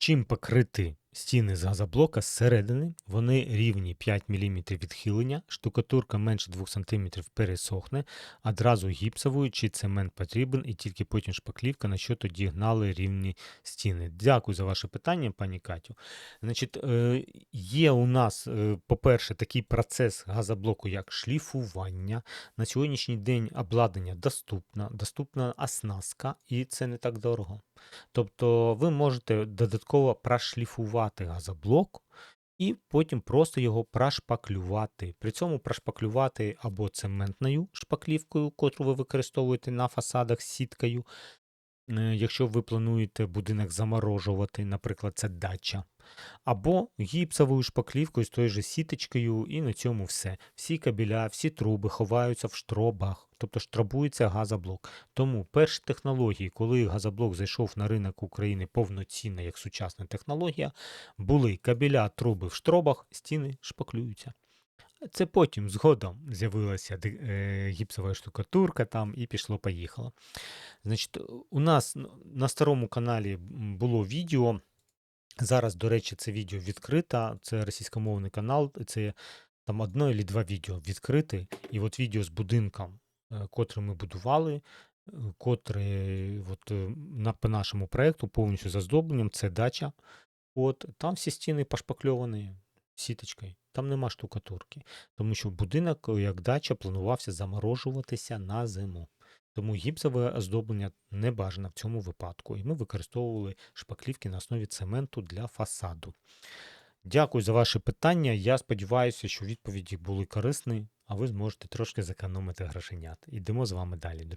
Чим покрити стіни з газоблока зсередини, вони рівні 5 мм відхилення, штукатурка менше 2 см пересохне, одразу гіпсовою чи цемент потрібен, і тільки потім шпаклівка, на що тоді гнали рівні стіни. Дякую за ваше питання, пані Катю. Значить, е, є у нас, е, по-перше, такий процес газоблоку, як шліфування. На сьогоднішній день обладнання доступне, доступна оснастка, і це не так дорого. Тобто ви можете додатково прошліфувати газоблок і потім просто його прошпаклювати. При цьому прошпаклювати або цементною шпаклівкою, котру ви використовуєте на фасадах з сіткою. Е, Якщо ви плануєте будинок заморожувати, наприклад, це дача, або гіпсовою шпаклівкою з тою же сіточкою, і на цьому все. Всі кабеля, всі труби ховаються в штробах, тобто штробується газоблок. Тому перші технології, коли газоблок зайшов на ринок України повноцінно як сучасна технологія, були кабеля, труби в штробах, стіни шпаклюються. Це потім згодом з'явилася е, гіпсова штукатурка там і пішло-поїхало. Значить, у нас на старому каналі було відео. Зараз, до речі, це відео відкрите. Це російськомовний канал. Це там одно або два відео відкрите. І от відео з будинком, е, котрий ми будували, е, котрий от, е, на, по нашому проєкту повністю з оздобленням, це дача. От, там всі стіни пошпакльовані сіточкою. Там нема штукатурки. Тому що будинок, як дача, планувався заморожуватися на зиму. Тому гіпсове оздоблення не бажано в цьому випадку. І ми використовували шпаклівки на основі цементу для фасаду. Дякую за ваше питання. Я сподіваюся, що відповіді були корисні, а ви зможете трошки зекономити грошенят. Ідемо з вами далі, друзі.